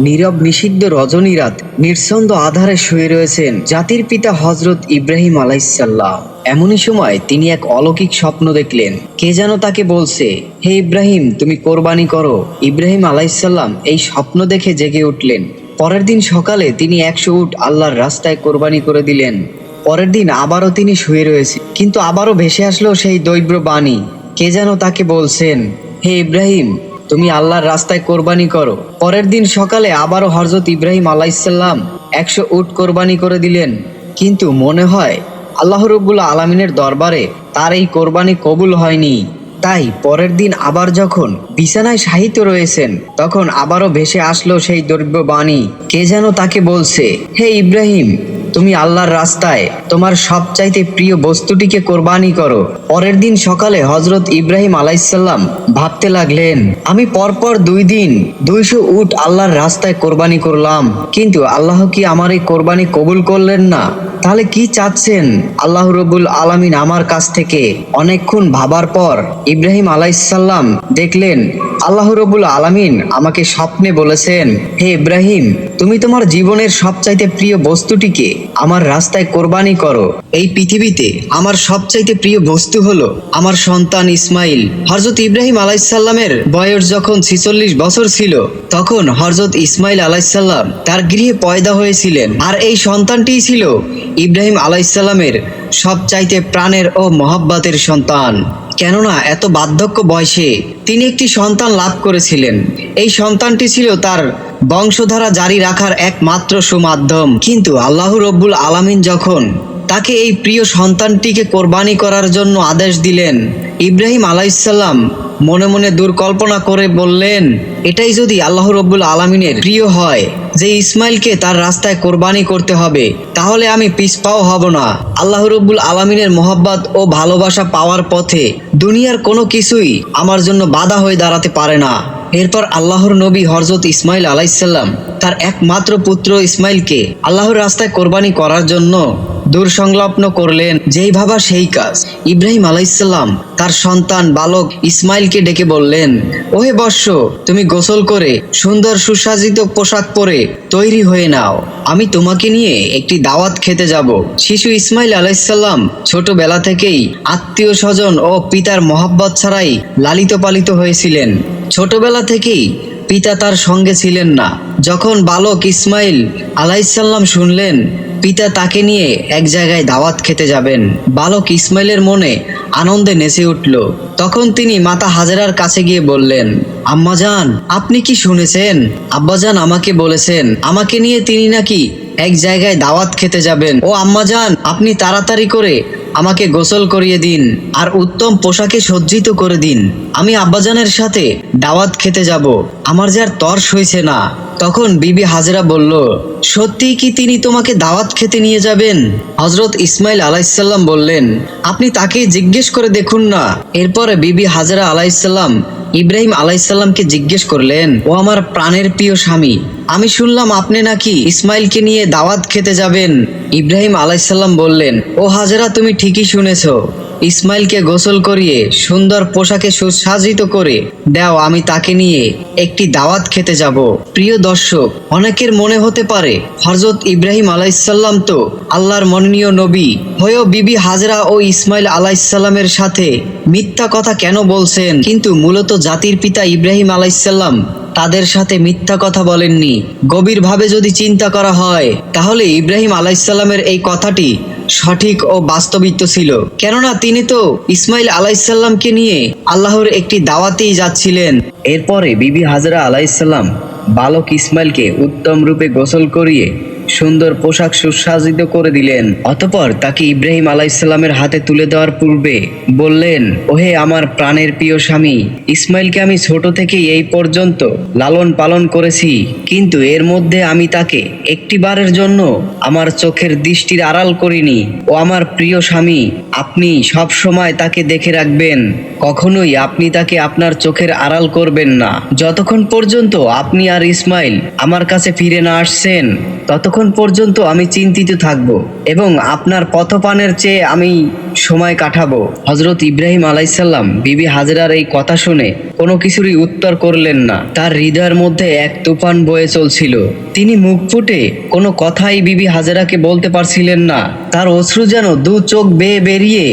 নীরব নিষিদ্ধ রজনী রাত নির্ছন্দ আধারে শুয়ে রয়েছেন জাতির পিতা হজরত ইব্রাহিম আলাইসাল্লাহ এমনই সময় তিনি এক অলৌকিক স্বপ্ন দেখলেন। কে যেন তাকে বলছে, হে ইব্রাহিম, তুমি কোরবানি করো। ইব্রাহিম আলাইসাল্লাম এই স্বপ্ন দেখে জেগে উঠলেন। পরের দিন সকালে তিনি একশো উট আল্লাহর রাস্তায় কোরবানি করে দিলেন। পরের দিন আবারও তিনি শুয়ে রয়েছে। কিন্তু আবারও ভেসে আসলো সেই দৈব্য বাণী। কে যেন তাকে বলছেন, হে ইব্রাহিম তুমি আল্লাহর রাস্তায় কোরবানি করো। পরের দিন সকালে আবারও হরজত ইব্রাহিম আলাইসাল্লাম একশো উট কোরবানি করে দিলেন। কিন্তু মনে হয়, আল্লাহ রব্বুল আলমিনের দরবারে তার এই কোরবানি কবুল হয়নি। তাই পরের দিন আবার যখন বিছানায় সাহিত্য রয়েছেন, তখন আবারও ভেসে আসলো সেই দ্রব্য বাণী কে যেন তাকে বলছে, হে ইব্রাহিম তুমি আল্লাহর রাস্তায় তোমার সবচাইতে প্রিয় বস্তুটিকে কোরবানি করো। পরের দিন সকালে হজরত ইব্রাহিম আলাইসাল্লাম ভাবতে লাগলেন, আমি পরপর দুই দিন দুইশো উট আল্লাহর রাস্তায় কোরবানি করলাম, কিন্তু আল্লাহ কি আমার এই কোরবানি কবুল করলেন না? তাহলে কি চাচ্ছেন? আল্লাহ রবুল আলামিন আমার কাছ থেকে অনেকক্ষণ ভাবার পর ইব্রাহিম আলাইসাল্লাম দেখলেন, আল্লাহ রবুল আলামিন আমাকে স্বপ্নে বলেছেন, হে ইব্রাহিম, তুমি তোমার জীবনের সবচাইতে প্রিয় বস্তুটিকে আমার রাস্তায় কোরবানি করো। এই পৃথিবীতে আমার সবচাইতে প্রিয় বস্তু হলো আমার সন্তান ইসমাইল। হরজত ইব্রাহিম আলাইসাল্লামের বয়স যখন ছিচল্লিশ বছর ছিল, তখন হরজত ইসমাইল আলাইসাল্লাম তার গৃহে পয়দা হয়েছিলেন। আর এই সন্তানটিই ছিল ইব্রাহিম আলাইসাল্লামের সবচাইতে প্রাণের ও মহাব্বাতের সন্তান। কেননা এত বার্ধক্য বয়সে তিনি একটি সন্তান লাভ করেছিলেন। এই সন্তানটি ছিল তার বংশধারা জারি রাখার একমাত্র সুমাধ্যম। কিন্তু আল্লাহ রব্বুল আলামিন যখন তাকে এই প্রিয় সন্তানটিকে কোরবানি করার জন্য আদেশ দিলেন, ইব্রাহিম আলাইসাল্লাম মনে মনে দুর্কল্পনা করে বললেন, এটাই যদি আল্লাহ রব্বুল আলমিনের প্রিয় হয়, যে ইসমাইলকে তার রাস্তায় কোরবানি করতে হবে, তাহলে আমি পিছপাও হব না। আল্লাহ রব্বুল আলমিনের মোহাব্বত ও ভালোবাসা পাওয়ার পথে দুনিয়ার কোনো কিছুই আমার জন্য বাধা হয়ে দাঁড়াতে পারে না। এরপর আল্লাহর নবী হরজত ইসমাইল আলাইসাল্লাম তার একমাত্র পুত্র ইসমাইলকে আল্লাহর রাস্তায় কোরবানি করার জন্য দূর সংলগ্ন করলেন, যেই ভাবা সেই কাজ। ইব্রাহিম আলাইসাল্লাম তার সন্তান বালক ইসমাইলকে ডেকে বললেন, ওহে বর্ষ, তুমি গোসল করে সুন্দর সুসজ্জিত পোশাক পরে তৈরি হয়ে নাও। আমি তোমাকে নিয়ে একটি দাওয়াত খেতে যাব। শিশু ইসমাইল আলাইসাল্লাম ছোটবেলা থেকেই আত্মীয় স্বজন ও পিতার মহাব্বত ছাড়াই লালিত পালিত হয়েছিলেন। ছোটবেলা থেকেই পিতা তার সঙ্গে ছিলেন না। যখন বালক ইসমাইল আলাইসাল্লাম শুনলেন, পিতা তাকে নিয়ে এক জায়গায় দাওয়াত খেতে যাবেন। বালক ইসমাইলের মনে আনন্দে নেচে উঠল। তখন তিনি মাতা হাজেরার কাছে গিয়ে বললেন আম্মাজান আপনি কি শুনেছেন? আব্বাজান আমাকে বলেছেন, আমাকে নিয়ে তিনি নাকি এক জায়গায় দাওয়াত খেতে যাবেন। ও আম্মাজান আপনি তাড়াতাড়ি করে আমাকে গোসল করিয়ে দিন আর উত্তম পোশাকে সজ্জিত করে দিন। আমি আব্বাজানের সাথে দাওয়াত খেতে যাব। আমার যার তর্স হয়েছে না। তখন বিবি হাজরা বলল সত্যিই কি তিনি তোমাকে দাওয়াত খেতে নিয়ে যাবেন? হজরত ইসমাইল আলাইসাল্লাম বললেন, আপনি তাকে জিজ্ঞেস করে দেখুন না। এরপরে বিবি হাজরা আলাইসাল্লাম ইব্রাহিম আলাইসাল্লামকে জিজ্ঞেস করলেন, ও আমার প্রাণের প্রিয় স্বামী, আমি শুনলাম আপনি নাকি ইসমাইলকে নিয়ে দাওয়াত খেতে যাবেন? ইব্রাহিম আলাইসাল্লাম বললেন, ও হাজরা, তুমি ঠিকই শুনেছ। ইসমাইলকে গোসল করিয়ে সুন্দর পোশাকে সুসজ্জিত করে, দাও, আমি তাকে নিয়ে একটি দাওয়াত খেতে যাব। প্রিয় দর্শক, অনেকের মনে হতে পারে হরজত ইব্রাহিম আলাইসাল্লাম তো আল্লাহর মনোনীয় নবী। হয়েও বিবি হাজরা ও ইসমাইল আলাইসাল্লামের সাথে মিথ্যা কথা কেন বলছেন? কিন্তু মূলত জাতির পিতা ইব্রাহিম আলাইসাল্লাম তাদের সাথে মিথ্যা কথা বলেননি। গভীরভাবে যদি চিন্তা করা হয়, তাহলে ইব্রাহিম আলাইসাল্লামের এই কথাটি সঠিক ও বাস্তবিত ছিল। কেননা তিনি তো ইসমাইল আলাইসাল্লামকে নিয়ে আল্লাহর একটি দাওয়াতেই যাচ্ছিলেন। এরপরে বিবি হাজরা আলাইসাল্লাম বালক ইসমাইলকে উত্তম রূপে গোসল করিয়ে সুন্দর পোশাক সুসাজিত করে দিলেন। অতপর তাকে ইব্রাহিম আলাইসাল্লামের হাতে তুলে দেওয়ার পূর্বে বললেন, ওহে আমার প্রাণের প্রিয় স্বামী, ইসমাইলকে আমি ছোট থেকেই এই পর্যন্ত লালন পালন করেছি, কিন্তু এর মধ্যে আমি তাকে একটিবারের জন্য আমার চোখের দৃষ্টির আড়াল করিনি। ও আমার প্রিয় স্বামী, আপনি সব সময় তাকে দেখে রাখবেন। কখনোই আপনি তাকে আপনার চোখের আড়াল করবেন না। যতক্ষণ পর্যন্ত আপনি আর ইসমাইল আমার কাছে ফিরে না আসছেন, ততক্ষণ ততক্ষণ পর্যন্ত আমি চিন্তিত থাকব এবং আপনার পথপানের চেয়ে আমি সময় কাটাবো। হজরত ইব্রাহিম আলাইসাল্লাম বিবি হাজরার এই কথা শুনে কোনো কিছুরই উত্তর করলেন না। তার হৃদয়ের মধ্যে এক তুফান বয়ে চলছিল। তিনি মুখ ফুটে কোনো কথাই বিবি হাজরাকে বলতে পারছিলেন না। তার অশ্রু যেন দু চোখ বেয়ে বেরিয়ে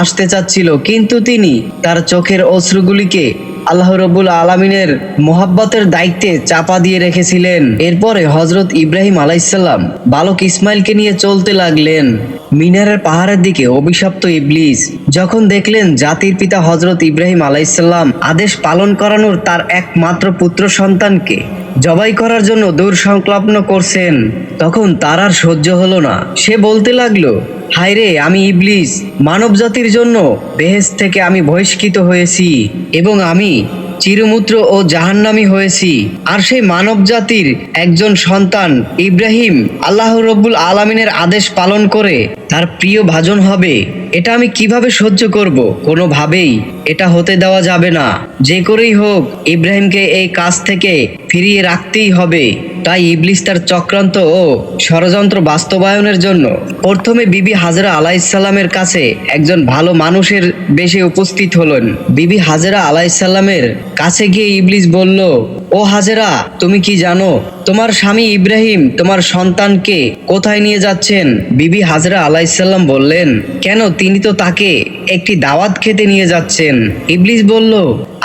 আসতে চাচ্ছিল, কিন্তু তিনি তার চোখের অশ্রুগুলিকে আল্লাহ রব্বুল আলমিনের মোহাব্বতের দায়িত্বে চাপা দিয়ে রেখেছিলেন। এরপরে হজরত ইব্রাহিম আলাইসাল্লাম বালক ইসমাইলকে নিয়ে চলতে লাগলেন। মিনারের পাহাড়ের দিকে অভিশপ্ত ইবলিস, যখন দেখলেন জাতির পিতা হজরত ইব্রাহিম আলাইসাল্লাম আদেশ পালন করানোর তার একমাত্র পুত্র সন্তানকে। জবাই করার জন্য দূর সংলগ্ন করছেন। তখন তার আর সহ্য হলো না। সে বলতে লাগল, হায়রে, আমি ইবলিস। মানব জাতির জন্য বেহেস থেকে আমি বহিষ্কৃত হয়েছি এবং আমি চিরমূত্র ও জাহান্নামি হয়েছি। আর সেই মানব জাতির একজন সন্তান ইব্রাহিম আল্লাহ রব্বুল আলমিনের আদেশ পালন করে তার প্রিয় ভাজন হবে। এটা আমি কীভাবে সহ্য করব? কোনোভাবেই এটা হতে দেওয়া যাবে না। যে করেই হোক, ইব্রাহিমকে এই কাজ থেকে ফিরিয়ে রাখতেই হবে। তাই ইবলিস তার চক্রান্ত ও ষড়যন্ত্র বাস্তবায়নের জন্য প্রথমে বিবি হাজরা আলাইসাল্লামের কাছে একজন ভালো মানুষের বেশে উপস্থিত হলেন। বিবি হাজরা আলাইসাল্লামের কাছে গিয়ে ইবলিস বলল ও হাজেরা, তুমি কি জানো, তোমার স্বামী ইব্রাহিম তোমার সন্তানকে কোথায় নিয়ে যাচ্ছেন? বিবি হাজরা আলাইসাল্লাম বললেন, কেন তিনি তো তাকে একটি দাওয়াত খেতে নিয়ে যাচ্ছেন? ইবলিস বলল,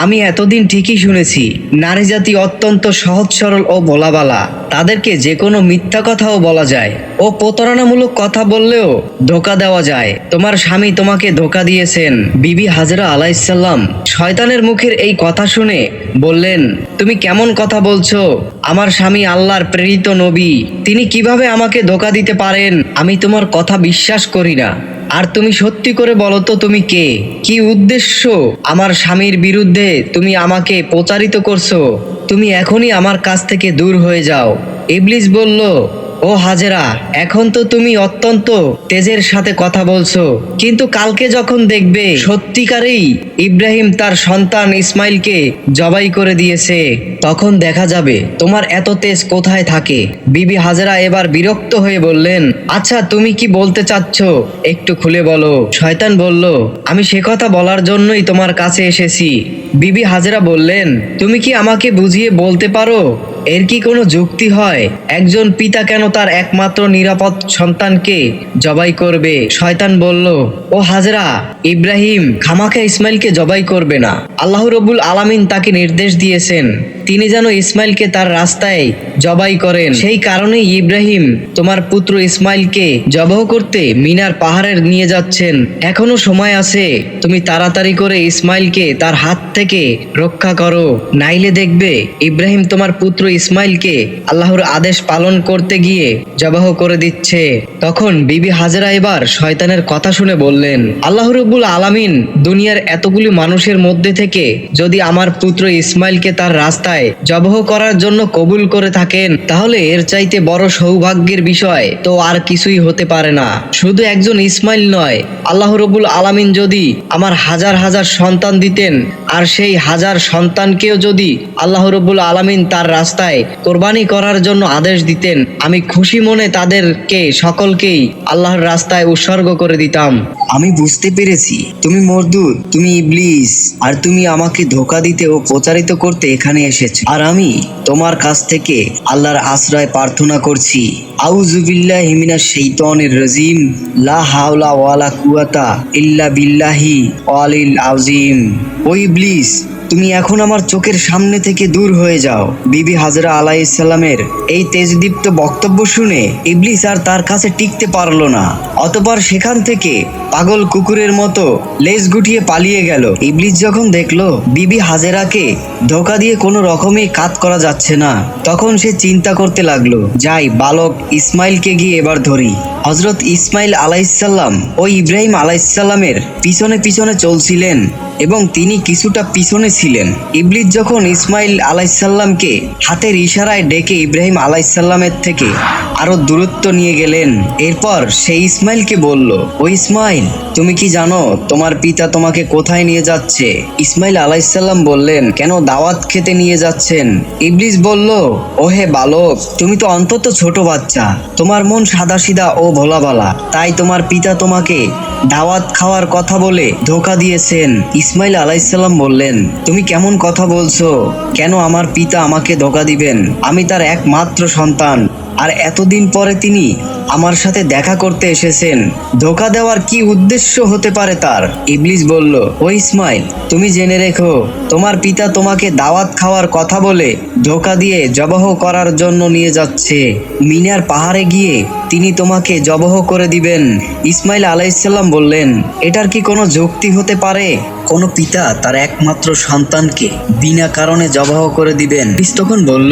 আমি এতদিন ঠিকই শুনেছি, নারী জাতি অত্যন্ত সহজ সরল ও বলাবালা তাদেরকে যে কোনো মিথ্যা কথাও বলা যায়। ও প্রতারণামূলক কথা বললেও ধোকা দেওয়া যায়। তোমার স্বামী তোমাকে ধোকা দিয়েছেন। বিবি হাজরা আলাইসাল্লাম শয়তানের মুখের এই কথা শুনে বললেন, তুমি কেমন কথা বলছো? আমার স্বামী আল্লাহর প্রেরিত নবী। তিনি কীভাবে আমাকে ধোকা দিতে পারেন? আমি তোমার কথা বিশ্বাস করি না। আর তুমি সত্যি করে বলো তো, তুমি কে? কি উদ্দেশ্য? আমার স্বামীর বিরুদ্ধে তুমি আমাকে প্রচারিত করছ। তুমি এখনই আমার কাছ থেকে দূর হয়ে যাও। ইবলিস বলল ও হাজেরা, এখন তো তুমি অত্যন্ত তেজের সাথে কথা বলছো। কিন্তু কালকে যখন দেখবে, সত্যিকারেই ইব্রাহিম তার সন্তান ইসমাইলকে জবাই করে দিয়েছে, তখন দেখা যাবে তোমার এত তেজ কোথায় থাকে। বিবি হাজেরা এবার বিরক্ত হয়ে বললেন আচ্ছা তুমি কি বলতে চাচ্ছ? একটু খুলে বলো। শয়তান বলল, আমি সে কথা বলার জন্যই তোমার কাছে এসেছি। বিবি হাজেরা বললেন, তুমি কি আমাকে বুঝিয়ে বলতে পারো? এর কি কোনো যুক্তি হয়? একজন পিতা কেন তার একমাত্র নিরাপদ সন্তানকে জবাই করবে? শয়তান বলল, ও হাজরা, ইব্রাহিম খামাখা ইসমাইলকে জবাই করবে না। আল্লাহ রবুল আলামিন তাকে নির্দেশ দিয়েছেন তিনি যেন ইসমাইলকে তার রাস্তায় জবাই করেন। সেই কারণেই ইব্রাহিম তোমার পুত্র ইসমাইলকে জবাহ করতে মিনার পাহাড়ের নিয়ে যাচ্ছেন। এখনও সময় আছে, তুমি তাড়াতাড়ি করে ইসমাইলকে তার হাত থেকে রক্ষা করো। নাইলে দেখবে ইব্রাহিম তোমার পুত্র ইসমাইলকে আল্লাহর আদেশ পালন করতে গিয়ে জবাহ করে দিচ্ছে। তখন বিবি হাজরা এবার শয়তানের কথা শুনে বললেন আল্লাহ রব্বুল আলামিন দুনিয়ার এতগুলি মানুষের মধ্যে থেকে যদি আমার পুত্র ইসমাইলকে তার রাস্তায় জবহ করার জন্য কবুল করে থাকেন, তাহলে এর চাইতে বড় সৌভাগ্যের বিষয় তো আর কিছুই হতে পারে না। শুধু একজন ইসমাইল নয়, আল্লাহ রবুল আলামিন যদি আমার হাজার হাজার সন্তান দিতেন, আর সেই হাজার সন্তানকেও যদি আল্লাহ রবুল আলামিন তার রাস্তায় কোরবানি করার জন্য আদেশ দিতেন, আমি খুশি মনে তাদেরকে, সকলকেই আল্লাহর রাস্তায় উৎসর্গ করে দিতাম। আমি বুঝতে পেরেছি, তুমি মরদুদ, তুমি ইবলিস, আর তুমি আমাকে ধোকা দিতে ও প্রচারিত করতে এখানে এসেছ। আর আমি তোমার কাছ থেকে আল্লাহর আশ্রয় প্রার্থনা করছি। আউজুবিল্লাহ হিমিনা শৈতনের রাজিম। লা হাওলা ওয়ালা কুয়াতা ইল্লা বিল্লাহি ওয়ালিল আউজিম ওই ইবলিস তুমি এখন আমার চোখের সামনে থেকে দূর হয়ে যাও। বিবি হাজরা আলাই ইসলামের এই তেজদীপ্ত বক্তব্য শুনে ইবলিস আর তার কাছে টিকতে পারল না। অতপর সেখান থেকে পাগল কুকুরের মতো লেজ গুটিয়ে পালিয়ে গেল। ইবলিস যখন দেখল বিবি হাজেরাকে ধোকা দিয়ে কোনো রকমই কাত করা যাচ্ছে না, তখন সে চিন্তা করতে লাগল, যাই, বালক ইসমাইলকে গিয়ে এবার ধরি। হজরত ইসমাইল আলাইসাল্লাম ও ইব্রাহিম আলাইসাল্লামের পিছনে পিছনে চলছিলেন এবং তিনি কিছুটা পিছনে ছিলেন। ইবলিস যখন ইসমাইল আলাইসাল্লামকে হাতের ইশারায় ডেকে ইব্রাহিম আলাইসাল্লামের থেকে আরও দূরত্ব নিয়ে গেলেন, এরপর সে ইসমাইলকে বলল, ও ইসমাইল, তুমি কি জানো তোমার পিতা তোমাকে কোথায় নিয়ে যাচ্ছে? ইসমাইল আলাইসাল্লাম বললেন, কেন দাওয়াত খেতে নিয়ে যাচ্ছেন? ইবলিস বলল, ওহে বালক, তুমি তো অন্তত ছোট বাচ্চা। তোমার মন সাদাসিধা ও ভোলাভালা তাই তোমার পিতা তোমাকে দাওয়াত খাওয়ার কথা বলে ধোকা দিয়েছেন। ইসমাইল আলাইসাল্লাম বললেন, তুমি কেমন কথা বলছো? কেন আমার পিতা আমাকে ধোকা দিবেন? আমি তার একমাত্র সন্তান। আর এতদিন পরে তিনি আমার সাথে দেখা করতে এসেছেন। ধোকা দেওয়ার কি উদ্দেশ্য হতে পারে তার? ইবলিস বলল ও ইসমাইল, তুমি জেনে রেখো, তোমার পিতা তোমাকে দাওয়াত খাওয়ার কথা বলে ধোকা দিয়ে জবহ করার জন্য নিয়ে যাচ্ছে। মিনার পাহাড়ে গিয়ে তিনি তোমাকে জবহ করে দিবেন। ইসমাইল আলাইসাল্লাম বললেন, এটার কি কোনো যুক্তি হতে পারে? কোনো পিতা তার একমাত্র সন্তানকে বিনা কারণে জবাহ করে দিবেন। তখন বলল,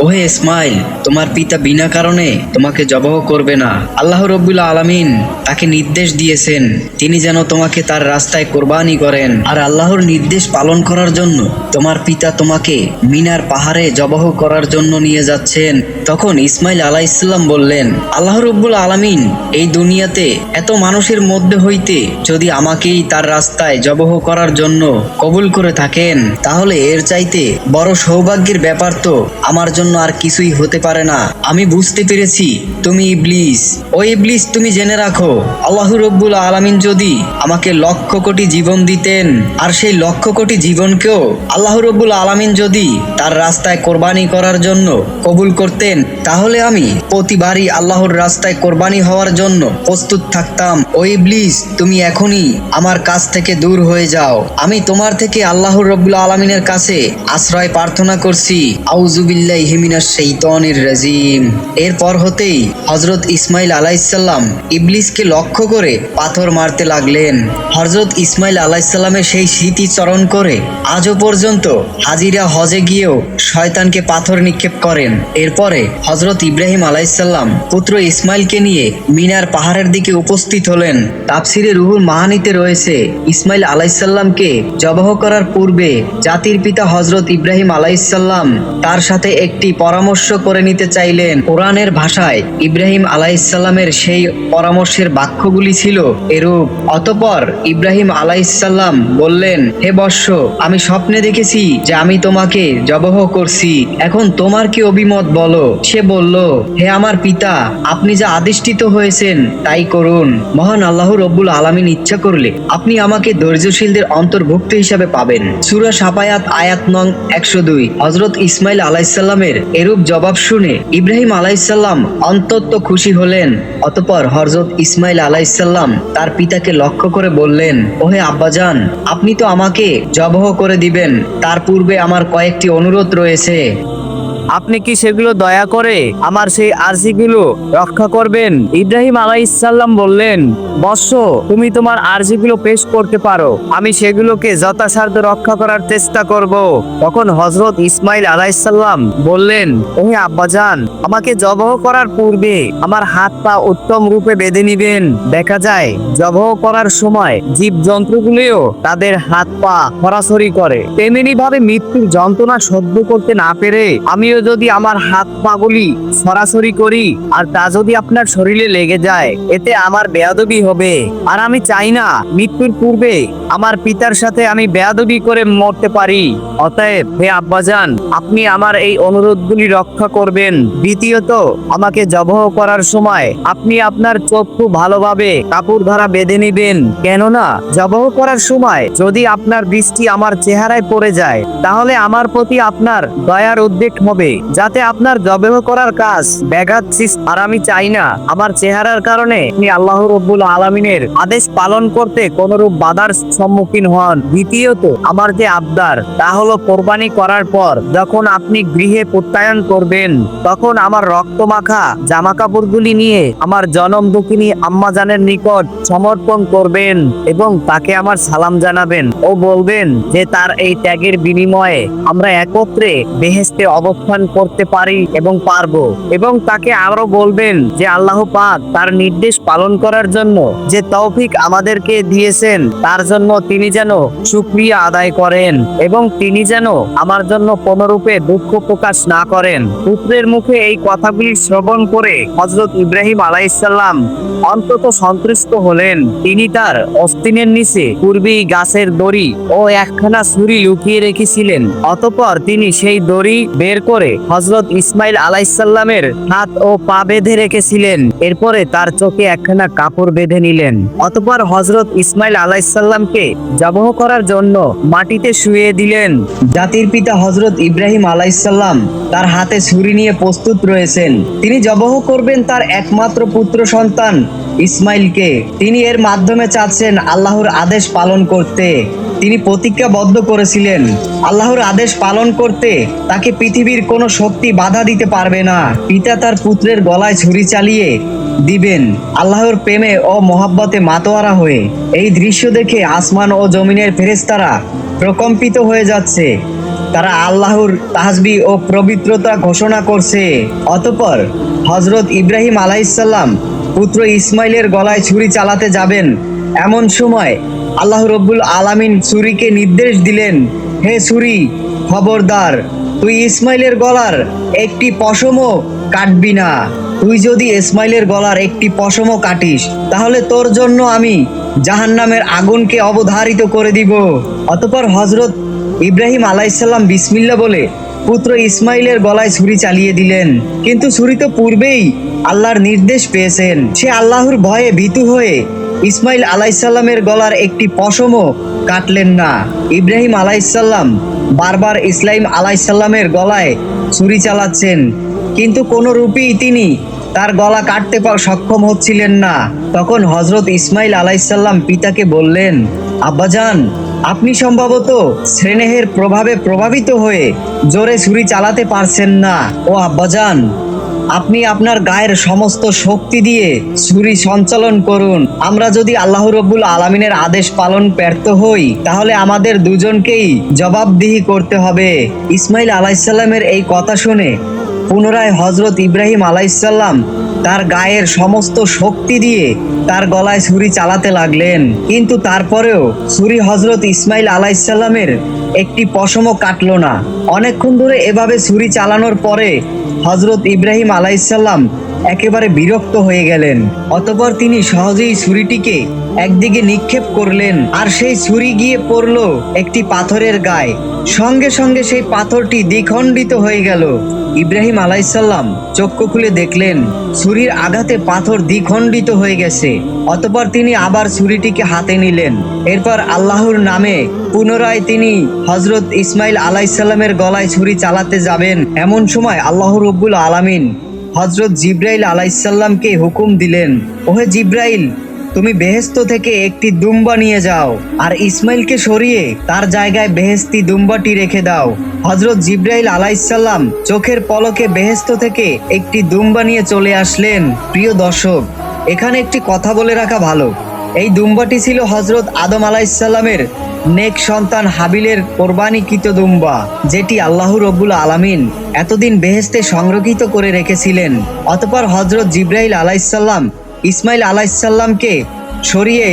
ওহে ইসমাইল, তোমার পিতা বিনা কারণে তোমাকে জবাহ করবে না। আল্লাহ রব্বুল আলামিন তাকে নির্দেশ দিয়েছেন, তিনি যেন তোমাকে তার রাস্তায় কোরবানি করেন। আর আল্লাহর নির্দেশ পালন করার জন্য তোমার পিতা তোমাকে মিনার পাহাড়ে জবাহ করার জন্য নিয়ে যাচ্ছেন। তখন ইসমাইল আলাইসাল্লাম বললেন, আল্লাহ রব্বুল আলামিন, এই দুনিয়াতে এত মানুষের মধ্যে হইতে যদি আমাকেই তার রাস্তায় জবহ করার জন্য কবুল করে থাকেন, তাহলে এর চাইতে বড় সৌভাগ্যের ব্যাপার তো আমার জন্য আর কিছুই হতে পারে না। আমি বুঝতে পেরেছি, তুমি ইবলিস, ও ইবলিস, তুমি জেনে রাখো, আল্লাহ রব্বুল আলামিন যদি আমাকে লক্ষ কোটি জীবন দিতেন, আর সেই লক্ষ কোটি জীবনকেও আল্লাহ রব্বুল আলামিন যদি তার রাস্তায় কোরবানি করার জন্য কবুল করতেন, তাহলে আমি প্রতিবারই আল্লাহর রাস্তায় কোরবানি হওয়ার জন্য প্রস্তুত থাকতাম। ও ইবলিস, তুমি এখনই আমার কাছ থেকে দূর হয়ে যাও। আমি তোমার থেকে আল্লাহর রব্বুল আলমিনের কাছে আশ্রয় প্রার্থনা করছি। আউজুবিল্লাহ হিমিনার সেইতনির রাজিম। এরপর হতেই হজরত ইসমাইল আলাইসাল্লাম ইবলিসকে লক্ষ্য করে পাথর মারতে লাগলেন। হজরত ইসমাইল আলাইসাল্লামের সেই স্মৃতি চরণ করে আজও পর্যন্ত হাজিরা হজে গিয়েও শয়তানকে পাথর নিক্ষেপ করেন। এরপরে হজরত ইব্রাহিম আলাইসাল্লাম পুত্র ইসমাইলকে নিয়ে মিনার পাহাড়ের দিকে উপস্থিত হলেন। তাফসিরে রুহুল মাহানিতে রয়েছে, ইসমাইল আলাইসাল্লামকে জবাহ করার পূর্বে জাতির পিতা হজরত ইব্রাহিম আলাইসাল্লাম তার সাথে একটি পরামর্শ করে নিতে চাইলেন। কোরআনের ভাষায় ইব্রাহিম আলাইসাল্লামের সেই পরামর্শের বাক্যগুলি ছিল এরূপ, অতপর ইব্রাহিম আলাইসাল্লাম বললেন, হে বর্ষ, আমি স্বপ্নে দেখেছি যে আমি তোমাকে জবহ করছি। এখন তোমার কি অভিমত বলো? সে বলল, হে আমার পিতা, আপনি যা আদিষ্টিত হয়েছেন, তাই করুন। মহান আল্লাহ রব্বুল আলামিন ইচ্ছা করলে আপনি আমাকে ধৈর্যশীলদের অন্তর্ভুক্ত হিসাবে পাবেন। সুরা সাপায়াত আয়াত নং একশো দুই। হজরত ইসমাইল আলাইসাল্লামের এরূপ জবাব শুনে ইব্রাহিম আলাইসাল্লাম অন্তত খুশি হলেন। অতপর হজরত ইসমাইল আলাইসাল্লাম তার পিতাকে লক্ষ্য করে বললেন ওহে আব্বাজান আপনি তো আমাকে জবহ করে দিবেন। তার পূর্বে আমার কয়েকটি অনুরোধ রয়েছে। আপনি কি সেগুলো দয়া করে আমার সেই আরজিগুলো রক্ষা করবেন? ইব্রাহিম আলাইসাল্লাম বললেন, বৎস, তুমি তোমার আরজিগুলো পেশ করতে পারো। আমি সেগুলোকে যথাসাধ্য রক্ষা করার চেষ্টা করব। তখন হজরত ইসমাইল আলাইসাল্লাম বললেন, ওহে আব্বাজান, আমাকে জবহ করার পূর্বে আমার হাত পা উত্তম রূপে বেঁধে নিবেন। দেখা যায়, জবহ করার সময় জীব জন্তুগুলিও তাদের হাত পা সরাসরি করে। তেমনি ভাবে মৃত্যুর যন্ত্রণা সহ্য করতে না পেরে আমিও যদি আমার হাত পাগুলি সরাসরি করি, আর তা যদি আপনার শরীরে লেগে যায়, এতে আমার বেয়াদবি হবে। আর আমি চাই না মৃত্যুর পূর্বে আমার পিতার সাথে আমি বেয়াদবি করে মরতে পারি। অতএব হে আব্বাজান, আপনি আমার এই অনুরোধগুলি রক্ষা করবেন। দ্বিতীয়ত, আমাকে জবহ করার সময় আপনি আপনার চক্ষু ভালোভাবে কাপড় দ্বারা বেঁধে নিবেন। কেননা, জবহ করার সময় যদি আপনার দৃষ্টি আমার চেহারায় পড়ে যায়, তাহলে আমার প্রতি আপনার দয়ার উদ্বেগ হবে। যাতে আপনার জবহ করার কাজ, ব্যাঘাত আর আমি চাই না, আমার চেহারার কারণে আপনি আল্লাহ রব্বুল আলমিনের আদেশ পালন করতে কোনরূপ বাধার সম্মুখীন হন। দ্বিতীয়ত, আমার যে আবদার, তা হলো কোরবানি করার পর যখন আপনি গৃহে প্রত্যায়ন করবেন, তখন আমার রক্তমাখা জামা কাপড়গুলি নিয়ে আমার জনম দুঃখিনী আম্মাজানের নিকট সমর্পণ করবেন এবং তাকে আমার সালাম জানাবেন ও বলবেন যে তার এই ত্যাগের বিনিময়ে আমরা একত্রে বেহেস্তে অবস্থান সমাধান করতে পারি এবং পারব। এবং তাকে আরও বলবেন যে আল্লাহ পাক তার নির্দেশ পালন করার জন্য যে তৌফিক আমাদেরকে দিয়েছেন, তার জন্য তিনি যেন সুক্রিয়া আদায় করেন এবং তিনি যেন আমার জন্য কোনরূপে দুঃখ প্রকাশ না করেন। পুত্রের মুখে এই কথাগুলি শ্রবণ করে হজরত ইব্রাহিম আলাইসাল্লাম অন্তত সন্তুষ্ট হলেন। তিনি তার অস্তিনের নিচে পূর্বেই গাছের দড়ি ও একখানা ছুরি লুকিয়ে রেখেছিলেন। অতঃপর তিনি সেই দড়ি বের করে হজরত ইসমাইল আলাইসাল্লামের হাত ও পা বেঁধে রেখেছিলেন। এরপরে তার চোখে একখানা কাপড় বেঁধে নিলেন। অতঃপর হজরত ইসমাইল আলাইসাল্লামকে জবহ করার জন্য মাটিতে শুয়ে দিলেন। জাতির পিতা হজরত ইব্রাহিম আলাইসাল্লাম তার হাতে ছুরি নিয়ে প্রস্তুত রয়েছেন। তিনি জবহ করবেন তার একমাত্র পুত্র সন্তান ইসমাইলকে। তিনি এর মাধ্যমে চাচ্ছেন আল্লাহর আদেশ পালন করতে। তিনি প্রতিজ্ঞাবদ্ধ করেছিলেন। আল্লাহর আদেশ পালন করতে তাকে পৃথিবীর কোনো শক্তি বাধা দিতে পারবে না। পিতা তার পুত্রের গলায় ছুরি চালিয়ে দিবেন। আল্লাহর প্রেমে ও মোহাব্বতে মাতোয়ারা হয়ে এই দৃশ্য দেখে আসমান ও জমিনের ফেরেস্তারা প্রকম্পিত হয়ে যাচ্ছে। তারা আল্লাহর তাহসবি ও পবিত্রতা ঘোষণা করছে। অতপর হজরত ইব্রাহিম আলাইসাল্লাম পুত্র ইসমাইলের গলায় ছুরি চালাতে যাবেন। এমন সময় আল্লাহ রব্বুল আলামিন ছুরিকে নির্দেশ দিলেন, হে ছুরি খবরদার, তুই ইসমাইলের গলার একটি পশমও কাটবি না। তুই যদি ইসমাইলের গলার একটি পশমও কাটিস, তাহলে তোর জন্য আমি জাহান্নামের আগুনকে অবধারিত করে দিব। অতপর হজরত ইব্রাহিম আলাইসাল্লাম বিসমিল্লা বলে পুত্র ইসমাইলের গলায় ছুরি চালিয়ে দিলেন। কিন্তু ছুরি তো পূর্বেই আল্লাহর নির্দেশ পেয়েছেন। সে আল্লাহর ভয়ে ভীতু হয়ে ইসমাইল আলাইসাল্লামের গলার একটি পশমও কাটলেন না। ইব্রাহিম আলাইসাল্লাম বারবার ইসলাইম আলাইসাল্লামের গলায় ছুরি চালাচ্ছেন। কিন্তু কোনো রূপেই তিনি তার গলা কাটতে সক্ষম হচ্ছিলেন না। তখন হজরত ইসমাইল আলাইসাল্লাম পিতাকে বললেন আব্বাজান আপনি সম্ভবত স্নেহের প্রভাবে প্রভাবিত হয়ে জোরে ছুরি চালাতে পারছেন না। ও আব্বাজান আপনি আপনার গায়ের সমস্ত শক্তি দিয়ে ছুরি সঞ্চালন করুন। আমরা যদি আল্লাহ রব্বুল আলমিনের আদেশ পালন ব্যর্থ হই, তাহলে আমাদের দুজনকেই জবাবদিহি করতে হবে। ইসমাইল আলাইসাল্লামের এই কথা শুনে পুনরায় হজরত ইব্রাহিম আলাইসাল্লাম তার গায়ের সমস্ত শক্তি দিয়ে তার গলায় ছুরি চালাতে লাগলেন। কিন্তু তারপরেও ছুরি হজরত ইসমাইল আলাইসাল্লামের একটি পশমও কাটল না। অনেকক্ষণ ধরে এভাবে ছুরি চালানোর পরে হজরত ইব্রাহিম আলাইসাল্লাম একেবারে বিরক্ত হয়ে গেলেন। অতপর তিনি সহজেই ছুরিটিকে একদিকে নিক্ষেপ করলেন আর সেই ছুরি গিয়ে পড়ল একটি পাথরের গায়ে। সঙ্গে সঙ্গে সেই পাথরটি দ্বিখণ্ডিত হয়ে গেল। ইব্রাহিম আলাইসাল্লাম চক্ষু খুলে দেখলেন, ছুরির আঘাতে পাথর দ্বিখণ্ডিত হয়ে গেছে। অতপর তিনি আবার ছুরিটিকে হাতে নিলেন। এরপর আল্লাহর নামে পুনরায় তিনি হজরত ইসমাইল আলাইসাল্লামের গলায় ছুরি চালাতে যাবেন। এমন সময় আল্লাহ রব্বুল আলামিন হজরত জিব্রাইল আলাইসাল্লামকে হুকুম দিলেন, ওহে জিব্রাইল তুমি বেহেস্ত থেকে একটি দুম্বা নিয়ে যাও, আর ইসমাইলকে সরিয়ে তার জায়গায় বেহেস্তি দুম্বাটি রেখে দাও। হজরত জিব্রাইল আলাইসাল্লাম চোখের পলকে বেহেস্ত থেকে একটি দুম্বা নিয়ে চলে আসলেন, প্রিয় দর্শক। এখানে একটি কথা বলে রাখা ভালো। এই দুম্বাটি ছিল হজরত আদম আলাইসাল্লামের নেক সন্তান হাবিলের কোরবানিকৃত দুম্বা, যেটি আল্লাহ রব্বুল আলামিন এতদিন বেহেস্তে সংরক্ষিত করে রেখেছিলেন। অতপর হজরত জিব্রাইল আলাইসাল্লাম ইসমাইল আলাইসাল্লামকে সরিয়ে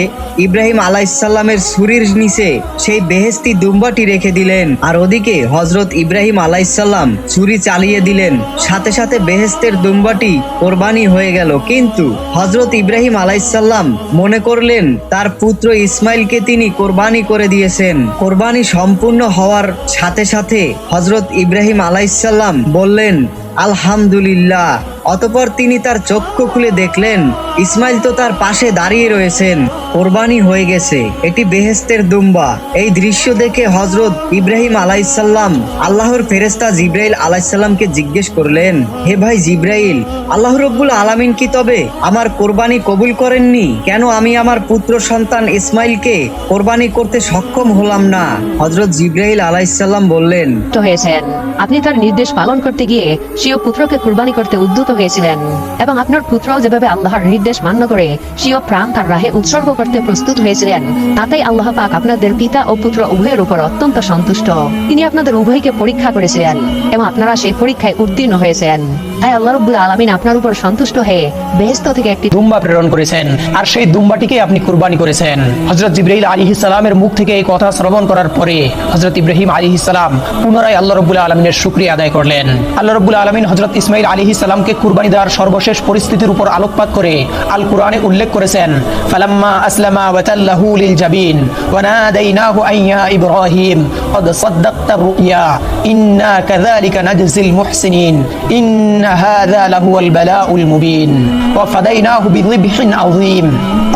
ইব্রাহিম আলাইসাল্লামের ছুরির নিচে সেই বেহেস্তি দুম্বাটি রেখে দিলেন। আর ওদিকে হজরত ইব্রাহিম আলাইসাল্লাম ছুরি চালিয়ে দিলেন। সাথে সাথে বেহেস্তের দুম্বাটি কোরবানি হয়ে গেল। কিন্তু হজরত ইব্রাহিম আলাইসাল্লাম মনে করলেন, তার পুত্র ইসমাইলকে তিনি কোরবানি করে দিয়েছেন। কোরবানি সম্পূর্ণ হওয়ার সাথে সাথে হজরত ইব্রাহিম আলাইসাল্লাম বললেন আলহামদুলিল্লাহ। অতপর তিনি তার চক্ষু খুলে দেখলেন, ইসমাইল তো তার পাশে দাঁড়িয়ে রয়েছেন, কোরবানি হয়ে গেছে, এটি বেহেস্তের দুম্বা। এই দৃশ্য দেখে হজরত ইব্রাহিম আলাইসাল্লাম আল্লাহর ফেরেস্তা জিব্রাইল আলাইসাল্লামকে জিজ্ঞেস করলেন, হে ভাই জিব্রাইল, আল্লাহ রব্বুল আলামিন কি তবে আমার কোরবানি কবুল করেননি? কেন আমি আমার পুত্র সন্তান ইসমাইলকে কোরবানি করতে সক্ষম হলাম না? হজরত জিব্রাইল আলাইসাল্লাম বললেন হয়েছেন। আপনি তার নির্দেশ পালন করতে গিয়ে স্বীয় পুত্রকে কুরবানি করতে উদ্যত হয়েছিলেন, এবং আপনার পুত্র যেভাবে আল্লাহর নির্দেশ মান্য করে স্বীয় প্রাণ তার রাহে উৎসর্গ করতে প্রস্তুত হয়েছিলেন, তাতেই আল্লাহ পাক আপনাদের পিতা ও পুত্র উভয়ের উপর অত্যন্ত সন্তুষ্ট। তিনি আপনাদের উভয়কে পরীক্ষা করেছিলেন, এবং আপনারা সেই পরীক্ষায় উত্তীর্ণ হয়েছেন। তাই আল্লাহ রব্বুল আলমিন আপনার উপর সন্তুষ্ট হয়ে বেহেস্ত থেকে একটি দুম্বা প্রেরণ করেছেন, আর সেই দুম্বাটিকে আপনি কুরবানি করেছেন। হজরত জিব্রাইল আলী সালামের মুখ থেকে এই কথা শ্রবণ করার পরে হজরত ইব্রাহিম আলী সালাম পুনরায় আল্লাহ রবুল্লা আলমিনের শুক্রিয়া আদায় করলেন। আল্লাহ রবুল্লা আলমিন হজরত ইসমাইল আলী সালামকে কুরবানি দেওয়ার সর্বশেষ পরিস্থিতির উপর আলোকপাত করে আল কুরআনে উল্লেখ করেছেন ফালাম্মা আসলামা ওয়াতাল্লাহু লিল জাবিন ওয়ানাদাইনাহু আইয়া ইব্রাহিম قد صدقت الرؤيا إنا كذلك نجزي المحسنين إن هذا لهو البلاء المبين وفديناه بذبح عظيم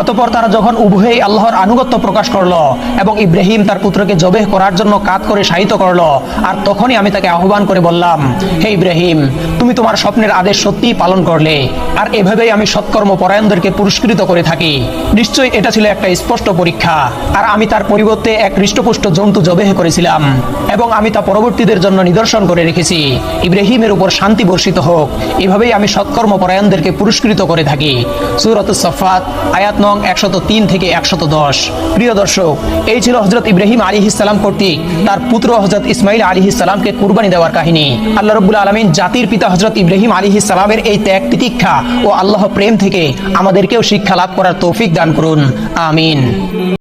অতঃপর তারা যখন উভয়ই আল্লাহর আনুগত্য প্রকাশ করলো এবং ইব্রাহিম তার পুত্রকে জবেহ করার জন্য কাত করে শায়িত করলো আর তখনই আমি তাকে আহ্বান করে বললাম হে ইব্রাহিম তুমি তোমার স্বপ্নের আদেশ সত্যিই পালন করলে। আর এভাবেই আমি সৎকর্ম পরায়ণদেরকে পুরস্কৃত করে থাকি। নিশ্চয়ই এটা ছিল একটা স্পষ্ট পরীক্ষা। আর আমি তার পরিবর্তে এক হৃষ্টপুষ্ট জন্তু জবেহ করেছিলাম এবং আমি তা পরবর্তীদের জন্য নিদর্শন করে রেখেছি। ইব্রাহিমের উপর শান্তি বর্ষিত হোক। এভাবেই আমি সৎকর্ম পরায়ণদেরকে পুরস্কৃত করে থাকি। সুরত সফাত, আয়াত নং একশত তিন থেকে একশত দশ। প্রিয় দর্শক, এই ছিল হজরত ইব্রাহিম আলী ইসলাম কর্তৃক তার পুত্র হজরত ইসমাইল আলী ইসলামকে কুরবানি দেওয়ার কাহিনী। আল্লাহ রবুল্লা আলমিন জাতির পিতা হজরত ইব্রাহিম আলী ইসলামের এই ত্যাগ তিতিক্ষা ও আল্লাহ প্রেম থেকে আমাদেরকেও শিক্ষা লাভ করার তৌফিক দান করুন। আমিন।